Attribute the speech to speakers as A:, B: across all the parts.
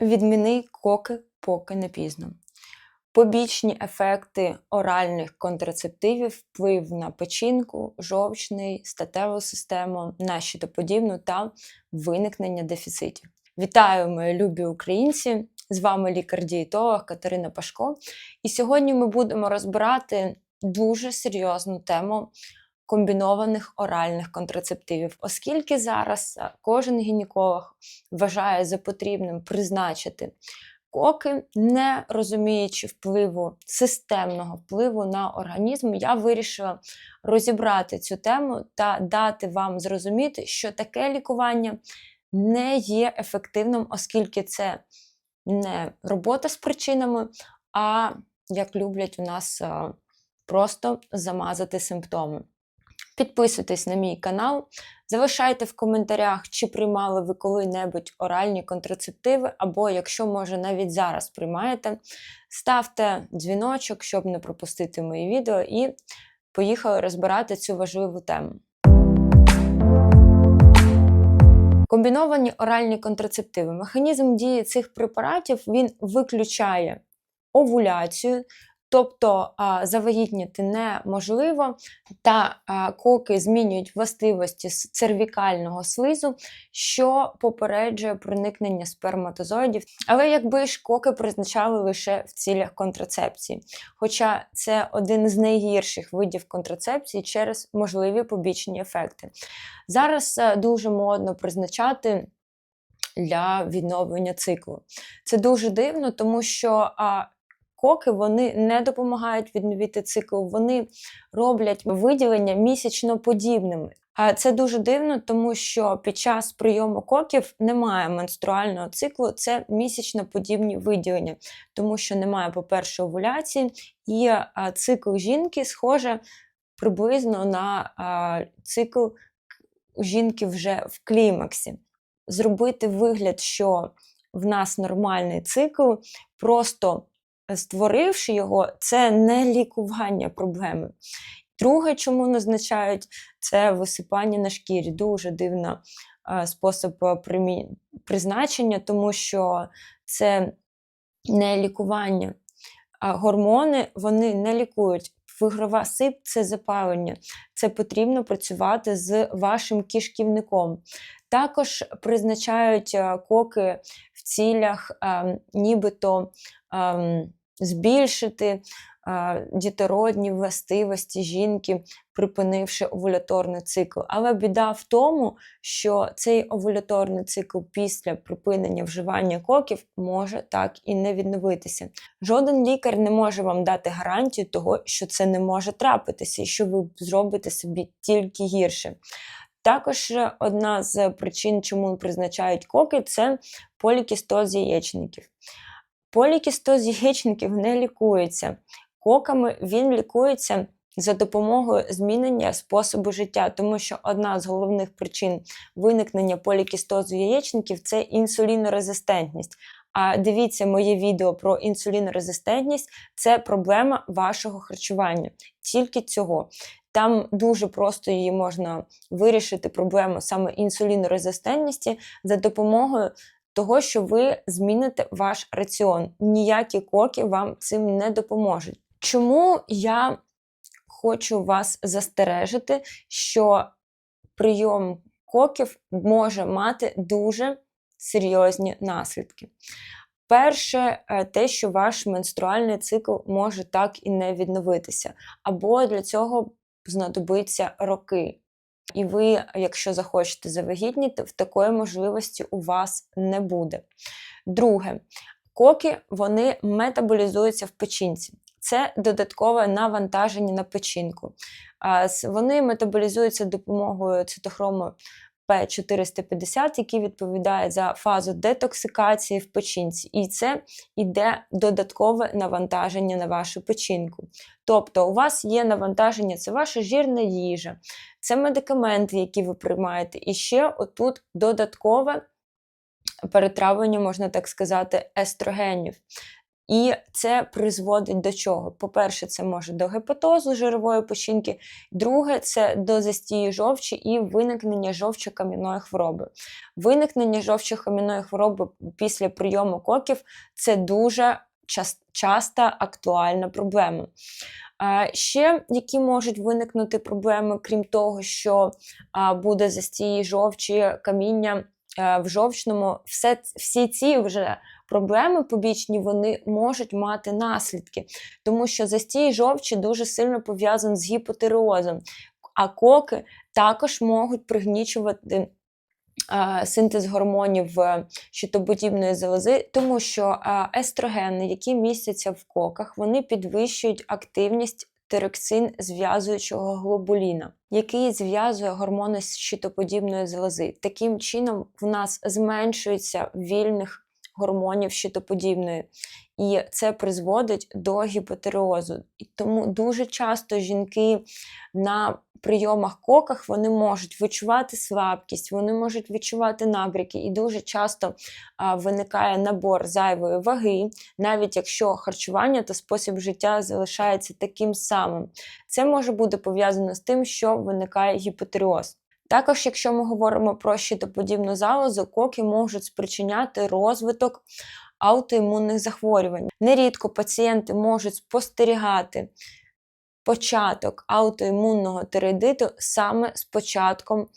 A: Відміни коки, поки не пізно. Побічні ефекти оральних контрацептивів, вплив на печінку, жовчний, статеву систему, на щитоподібну та виникнення дефіцитів. Вітаю, мої любі українці! З вами лікар-дієтолог Катерина Пашко. І сьогодні ми будемо розбирати дуже серйозну тему комбінованих оральних контрацептивів, оскільки зараз е, кожен гінеколог вважає за потрібним призначити коки, не розуміючи впливу системного впливу на організм, я вирішила розібрати цю тему та дати вам зрозуміти, що таке лікування не є ефективним, оскільки це не робота з причинами, а як люблять у нас е, просто замазати симптоми. Підписуйтесь на мій канал, залишайте в коментарях, чи приймали ви коли-небудь оральні контрацептиви, або, якщо може, навіть зараз приймаєте, ставте дзвіночок, щоб не пропустити мої відео, і поїхали розбирати цю важливу тему. Комбіновані оральні контрацептиви. Механізм дії цих препаратів він виключає овуляцію, Тобто завагітніти неможливо, та коки змінюють властивості цервікального слизу, що попереджує проникнення сперматозоїдів. Але якби ж коки призначали лише в цілях контрацепції. Хоча це один з найгірших видів контрацепції через можливі побічні ефекти. Зараз е, дуже модно призначати. Для відновлення циклу. Це дуже дивно, тому що а, коки вони не допомагають відновити цикл, вони роблять виділення місячно подібними. А це дуже дивно, тому що під час прийому коків немає менструального циклу, це місячно подібні виділення, тому що немає, по-перше, овуляції, і цикл жінки схоже приблизно на цикл жінки вже в клімаксі. Зробити вигляд, що в нас нормальний цикл, просто створивши його, це не лікування проблеми. Друге, чому назначають, це висипання на шкірі. Дуже дивна спосіб призначення, тому що це не лікування. Гормони вони не лікують. Вигрова сип це запалення. Це потрібно працювати з вашим кишківником. Також призначають коки в цілях, ем, нібито збільшити дітородні властивості жінки, припинивши овуляторний цикл. Але біда в тому, що цей овуляторний цикл після припинення вживання коків може так і не відновитися. Жоден лікар не може вам дати гарантію того, що це не може трапитися, і що ви зробите собі тільки гірше. Також одна з причин, чому призначають коки, це полікістоз яєчників. Полікістоз яєчників не лікується. Коками він лікується за допомогою змінення способу життя, тому що одна з головних причин виникнення полікістозу яєчників це інсулінорезистентність. А дивіться моє відео про інсулінорезистентність це проблема вашого харчування. Тільки цього. Там дуже просто її можна вирішити проблему саме інсулінорезистентності за допомогою того, що ви зміните ваш раціон. Ніякі коки вам цим не допоможуть. Чому я хочу вас застережити, що прийом коків може мати дуже серйозні наслідки? Перше, е, те, що ваш менструальний цикл може так і не відновитися, або для цього знадобиться роки. І ви, якщо захочете завагітніти, в такої можливості у вас не буде. Друге, коки вони метаболізуються в печінці. Це додаткове навантаження на печінку. Вони метаболізуються допомогою цитохрому П450, який відповідає за фазу детоксикації в печінці. І це йде додаткове навантаження на вашу печінку. Тобто, у вас є навантаження, це ваша жирна їжа, це медикаменти, які ви приймаєте, і ще отут додаткове перетравлення, можна так сказати, естрогенів. І це призводить до чого? По-перше, це може до гепатозу жирової печінки, друге це до застії жовчі і виникнення жовчокам'яної хвороби. Виникнення жовчокам'яної хвороби після прийому коків це дуже часта актуальна проблема. Ще які можуть виникнути проблеми, крім того, що буде застій жовчі каміння в жовчному, все, всі ці вже проблеми побічні вони можуть мати наслідки, тому що застій жовчі дуже сильно пов'язаний з гіпотиреозом, а коки також можуть пригнічувати. Синтез гормонів щитоподібної залози, тому що естрогени, які містяться в коках, вони підвищують активність тирексин зв'язуючого глобуліна, який зв'язує гормони щитоподібної залози. Таким чином, в нас зменшується вільних гормонів щитоподібної. І це призводить до гіпотереозу. І тому дуже часто жінки на прийомах коках вони можуть відчувати слабкість, вони можуть відчувати набряки, і дуже часто а, виникає набор зайвої ваги, навіть якщо харчування та спосіб життя залишається таким самим. Це може бути пов'язано з тим, що виникає гіпотереоз. Також, якщо ми говоримо про щитоподібну залозу, коки можуть спричиняти розвиток аутоімунних захворювань. Нерідко пацієнти можуть спостерігати початок аутоімунного тиреїдиту саме з початком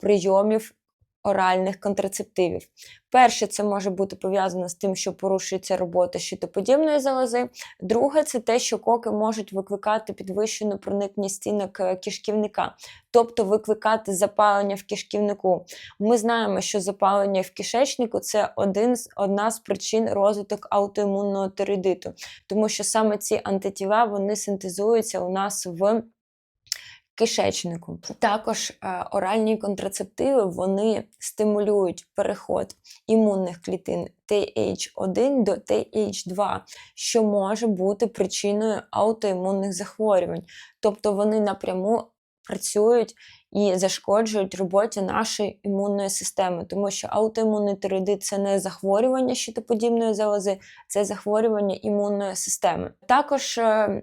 A: прийомів оральних контрацептивів. Перше, це може бути пов'язано з тим, що порушується робота щитоподібної залози. Друге, це те, що коки можуть викликати підвищену проникність стінок е, кишківника, тобто викликати запалення в кишківнику. Ми знаємо, що запалення в кишечнику це один, з, одна з причин розвиток аутоімунного тиреїдиту, тому що саме ці антитіла вони синтезуються у нас в кишечнику. Також е, оральні контрацептиви вони стимулюють переход імунних клітин TH1 до TH2, що може бути причиною аутоімунних захворювань. Тобто вони напряму працюють і зашкоджують роботі нашої імунної системи, тому що аутоімунний тиреоїдит – це не захворювання щитоподібної залози, це захворювання імунної системи. Також е,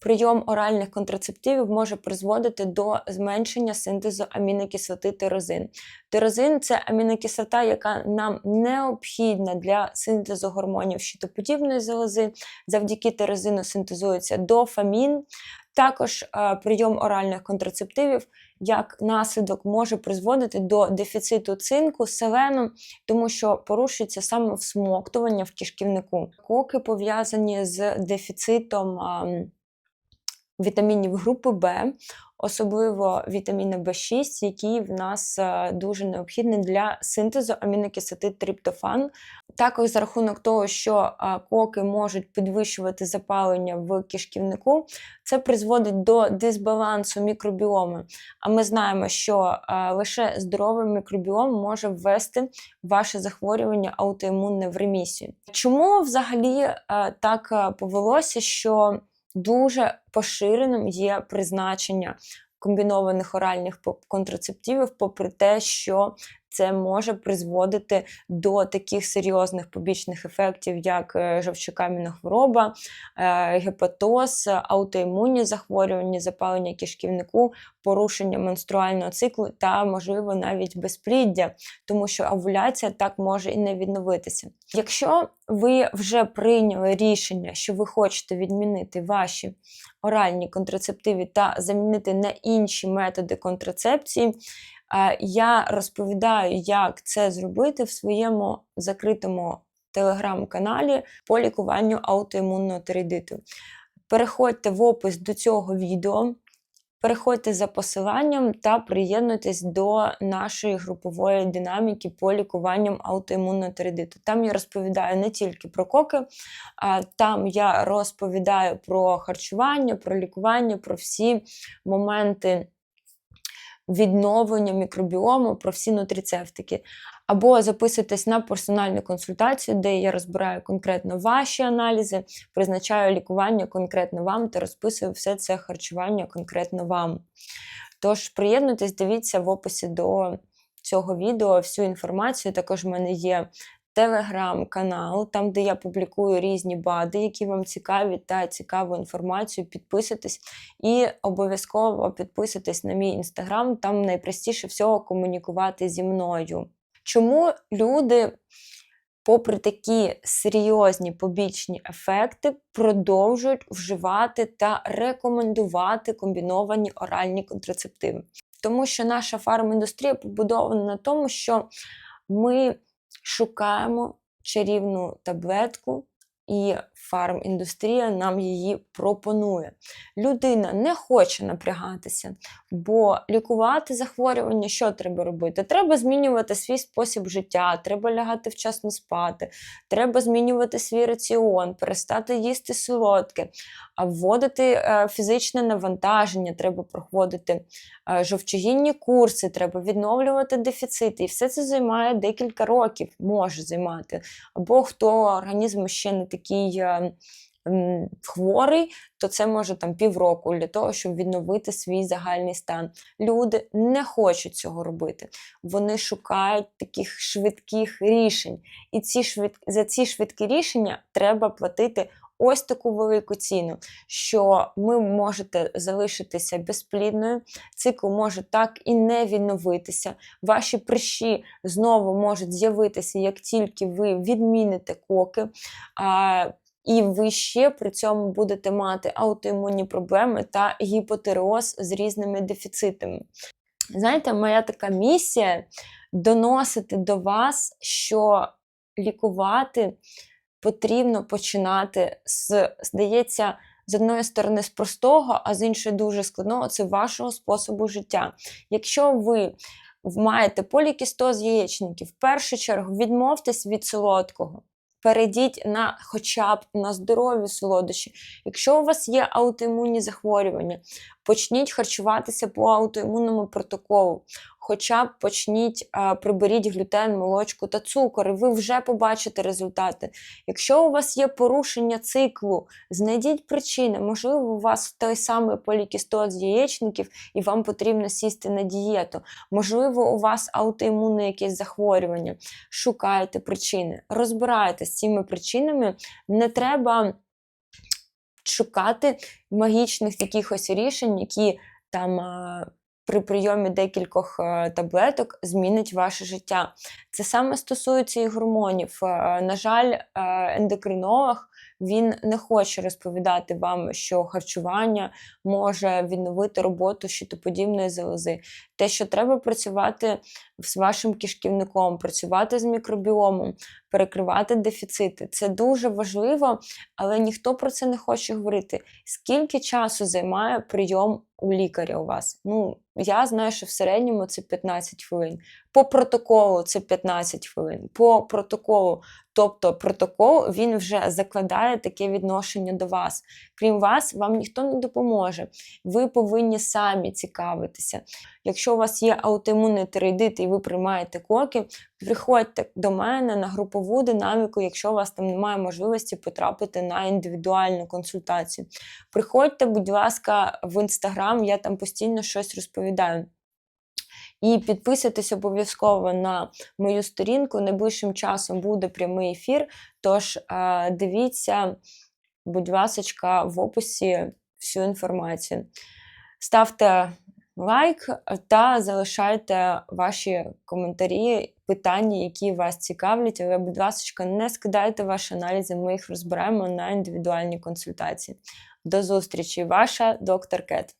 A: Прийом оральних контрацептивів може призводити до зменшення синтезу амінокислоти тирозин. Тирозин це амінокислота, яка нам необхідна для синтезу гормонів щитоподібної залози. Завдяки тирозину синтезується дофамін. Також е, прийом оральних контрацептивів як наслідок може призводити до дефіциту цинку, селену, тому що порушується саме всмоктування в кишківнику. Коки пов'язані з дефіцитом вітамінів групи Б, особливо вітаміни В6, які в нас е, дуже необхідні для синтезу амінокислоти триптофан. Також за рахунок того, що е, коки можуть підвищувати запалення в кишківнику, це призводить до дисбалансу мікробіому. А ми знаємо, що е, лише здоровий мікробіом може ввести ваше захворювання аутоімунне в ремісію. Чому взагалі так повелося, що дуже поширеним є призначення комбінованих оральних контрацептивів, попри те, що це може призводити до таких серйозних побічних ефектів, як е, жовчокам'яна хвороба, е, гепатоз, аутоімунні захворювання, запалення кишківнику, порушення менструального циклу та, можливо, навіть безпліддя, тому що овуляція так може і не відновитися. Якщо ви вже прийняли рішення, що ви хочете відмінити ваші оральні контрацептиви та замінити на інші методи контрацепції, я розповідаю, як це зробити в своєму закритому телеграм-каналі по лікуванню аутоімунного тиреїдиту. Переходьте в опис до цього відео, переходьте за посиланням та приєднуйтесь до нашої групової динаміки по лікуванням аутоімунного тиреїдиту. Там я розповідаю не тільки про коки, а там я розповідаю про харчування, про лікування, про всі моменти відновлення мікробіому, про всі нутріцевтики. Або записуйтесь на персональну консультацію, де я розбираю конкретно ваші аналізи, призначаю лікування конкретно вам та розписую все це харчування конкретно вам. Тож, приєднуйтесь, дивіться в описі до цього відео всю інформацію. Також в мене є телеграм-канал, там, де я публікую різні бади, які вам цікаві та цікаву інформацію. Підписуйтесь і обов'язково підписуйтесь на мій інстаграм, там найпростіше всього комунікувати зі мною. Чому люди, попри такі серйозні побічні ефекти, продовжують вживати та рекомендувати комбіновані оральні контрацептиви? Тому що наша фарміндустрія побудована на тому, що ми шукаємо чарівну таблетку, і фарміндустрія нам її пропонує. Людина не хоче напрягатися, бо лікувати захворювання, що треба робити? Треба змінювати свій спосіб життя, треба лягати вчасно спати, треба змінювати свій раціон, перестати їсти солодке, вводити е, фізичне навантаження, треба проходити е, жовчогінні курси, треба відновлювати дефіцити. І все це займає декілька років, може займати. Або хто організм ще не такий е, м, хворий, то це може там півроку для того, щоб відновити свій загальний стан. Люди не хочуть цього робити. Вони шукають таких швидких рішень. І ці швид... за ці швидкі рішення треба платити ось таку велику ціну, що ви можете залишитися безплідною, цикл може так і не відновитися. Ваші прищі знову можуть з'явитися, як тільки ви відміните коки. А, і ви ще при цьому будете мати аутоімунні проблеми та гіпотереоз з різними дефіцитами. Знаєте, моя така місія доносити до вас, що лікувати потрібно починати з, здається, з одної сторони, з простого, а з іншої дуже складного це вашого способу життя. Якщо ви маєте полікістоз яєчників, в першу чергу відмовтесь від солодкого. Перейдіть на хоча б на здорові солодощі. Якщо у вас є аутоімунні захворювання, почніть харчуватися по аутоімунному протоколу. Хоча б почніть приберіть глютен, молочку та цукор, і ви вже побачите результати. Якщо у вас є порушення циклу, знайдіть причини. Можливо, у вас той самий полікістоз яєчників, і вам потрібно сісти на дієту. Можливо, у вас аутоімунне якесь захворювання. Шукайте причини, розбирайтеся з цими причинами. Не треба шукати магічних якихось рішень, які там. При прийомі декількох е, таблеток змінить ваше життя. Це саме стосується і гормонів. Е, На жаль, е, ендокринолог він не хоче розповідати вам, що харчування може відновити роботу щитоподібної залози. Те, що треба працювати з вашим кишківником, працювати з мікробіомом, перекривати дефіцити. Це дуже важливо, але ніхто про це не хоче говорити. Скільки часу займає прийом у лікаря у вас? Ну, я знаю, що в середньому це 15 хвилин. По протоколу це 15 хвилин. По протоколу, тобто протокол він вже закладає таке відношення до вас. Крім вас, вам ніхто не допоможе. Ви повинні самі цікавитися. Якщо у вас є аутоімунний тиреїдит і ви приймаєте коки, приходьте до мене на групову динаміку, якщо у вас там немає можливості потрапити на індивідуальну консультацію. Приходьте, будь ласка, в інстаграм, я там постійно щось розповідаю. І підписуйтесь обов'язково на мою сторінку. Найближчим часом буде прямий ефір. Тож е, дивіться, будь ласка, в описі всю інформацію. Ставте лайк та залишайте ваші коментарі, питання, які вас цікавлять. Але, будь ласка, не скидайте ваші аналізи, ми їх розберемо на індивідуальні консультації. До зустрічі, ваша доктор Кет.